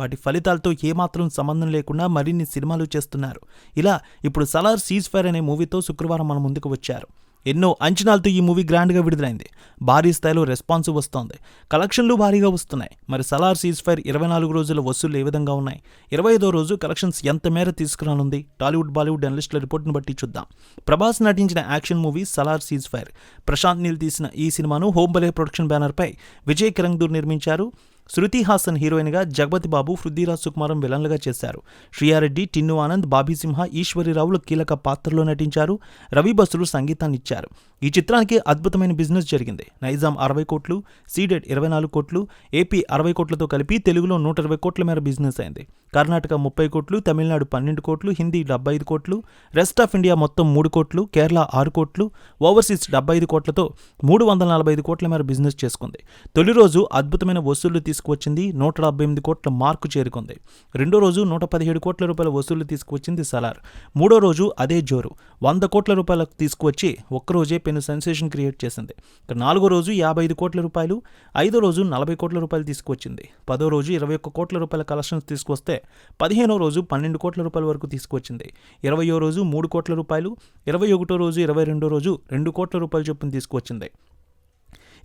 వాటి ఫలితాలతో ఏమాత్రం సంబంధం లేకుండా మరిన్ని సినిమాలు చేస్తున్నారు. ఇలా ఇప్పుడు సలార్ సీజ్ ఫైర్ అనే మూవీతో శుక్రవారం మన ముందుకు వచ్చారు. ఎన్నో అంచనాలతో ఈ మూవీ గ్రాండ్గా విడుదలైంది. భారీ స్థాయిలో రెస్పాన్స్ వస్తోంది. కలెక్షన్లు భారీగా వస్తున్నాయి. మరి సలార్ సీజ్ ఫైర్ ఇరవై నాలుగు రోజుల వసూళ్ళు ఏ విధంగా ఉన్నాయి? ఇరవై ఐదో రోజు కలెక్షన్స్ ఎంత మేర తీసుకురానుంది? టాలీవుడ్ బాలీవుడ్ అనలిస్టుల రిపోర్ట్ను బట్టి చూద్దాం. ప్రభాస్ నటించిన action movie Salaar ceasefire. Prashanth Neel తీసిన ఈ సినిమాను హోంబలే ప్రొడక్షన్ బ్యానర్పై విజయ్ కిరంగ్దూర్ నిర్మించారు. శృతి హాసన్ హీరోయిన్గా జగపతి బాబు పృథ్వీరాజ్ సుకుమారం విలన్లుగా చేశారు. శ్రీయారెడ్డి టిన్ను ఆనంద్ బాబీ సింహ ఈశ్వరిరావులు కీలక పాత్రలో నటించారు. రవి బసులు సంగీతాన్ని ఇచ్చారు. ఈ చిత్రానికి అద్భుతమైన బిజినెస్ జరిగింది. నైజాం అరవై కోట్లు సీడెడ్ ఇరవై నాలుగు కోట్లు ఏపీ అరవై కోట్లతో కలిపి తెలుగులో నూట ఇరవై కోట్ల మేర బిజినెస్ అయింది. కర్ణాటక ముప్పై కోట్లు తమిళనాడు పన్నెండు కోట్లు హిందీ డెబ్బై ఐదు కోట్లు రెస్ట్ ఆఫ్ ఇండియా మొత్తం మూడు కోట్లు కేరళ ఆరు కోట్లు ఓవర్సీస్ డెబ్బై ఐదు కోట్లతో మూడు వందల నలభై ఐదు కోట్ల మేర బిజినెస్ చేసుకుంది. తొలి రోజు అద్భుతమైన వసూళ్ళు తీసుకువచ్చింది. నూట డెబ్బై ఎనిమిది కోట్ల మార్కు చేరుకుంది. రెండో రోజు నూట పదిహేడు కోట్ల రూపాయల వసూళ్ళు తీసుకువచ్చింది సలార్. మూడో రోజు అదే జోరు. వంద కోట్ల రూపాయలకు తీసుకువచ్చి ఒక్కరోజే పెను సెన్సేషన్ క్రియేట్ చేసింది. ఇక నాలుగో రోజు యాభై ఐదు కోట్ల రూపాయలు ఐదో రోజు నలభై కోట్ల రూపాయలు తీసుకువచ్చింది. పదో రోజు ఇరవై ఒక్క కోట్ల రూపాయల కలెక్షన్స్ తీసుకొస్తే పదిహేనో రోజు పన్నెండు కోట్ల రూపాయల వరకు తీసుకువచ్చింది. ఇరవయో రోజు మూడు కోట్ల రూపాయలు ఇరవై ఒకటో రోజు ఇరవై రెండో రోజు రెండు కోట్ల రూపాయల చొప్పున తీసుకువచ్చింది.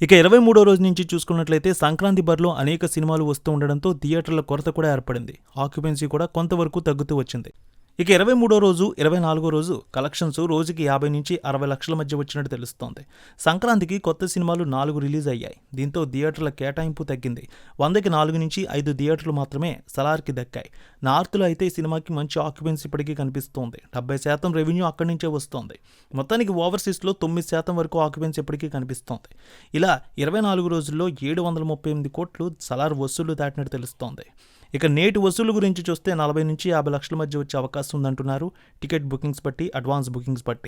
ఇక ఇరవై మూడో రోజు నుంచి చూసుకున్నట్లయితే సంక్రాంతి బరిలో అనేక సినిమాలు వస్తూ ఉండడంతో థియేటర్ల కొరత కూడా ఏర్పడింది. ఆక్యుపెన్సీ కూడా కొంతవరకు తగ్గుతూ వచ్చింది. ఇక ఇరవై మూడో రోజు ఇరవై నాలుగో రోజు కలెక్షన్స్ రోజుకి యాభై నుంచి అరవై లక్షల మధ్య వచ్చినట్టు తెలుస్తోంది. సంక్రాంతికి కొత్త సినిమాలు నాలుగు రిలీజ్ అయ్యాయి. దీంతో థియేటర్ల కేటాయింపు తగ్గింది. వందకి నాలుగు నుంచి ఐదు థియేటర్లు మాత్రమే సలార్కి దక్కాయి. నార్త్లో అయితే సినిమాకి మంచి ఆక్యుపెన్సీ ఇప్పటికీ కనిపిస్తోంది. డెబ్బై శాతం రెవెన్యూ అక్కడి నుంచే వస్తోంది. మొత్తానికి ఓవర్సీస్లో తొమ్మిది శాతం వరకు ఆక్యుపెన్సీ ఇప్పటికీ కనిపిస్తోంది. ఇలా ఇరవై నాలుగు రోజుల్లో ఏడు వందల ముప్పై ఎనిమిది కోట్లు సలార్ వసూళ్ళు దాటినట్టు తెలుస్తోంది. ఇక నేటి వసూలు గురించి చూస్తే నలభై నుంచి యాభై లక్షల మధ్య వచ్చే అవకాశం ఉందంటున్నారు. టికెట్ బుకింగ్స్ బట్టి అడ్వాన్స్ బుకింగ్స్ బట్టి.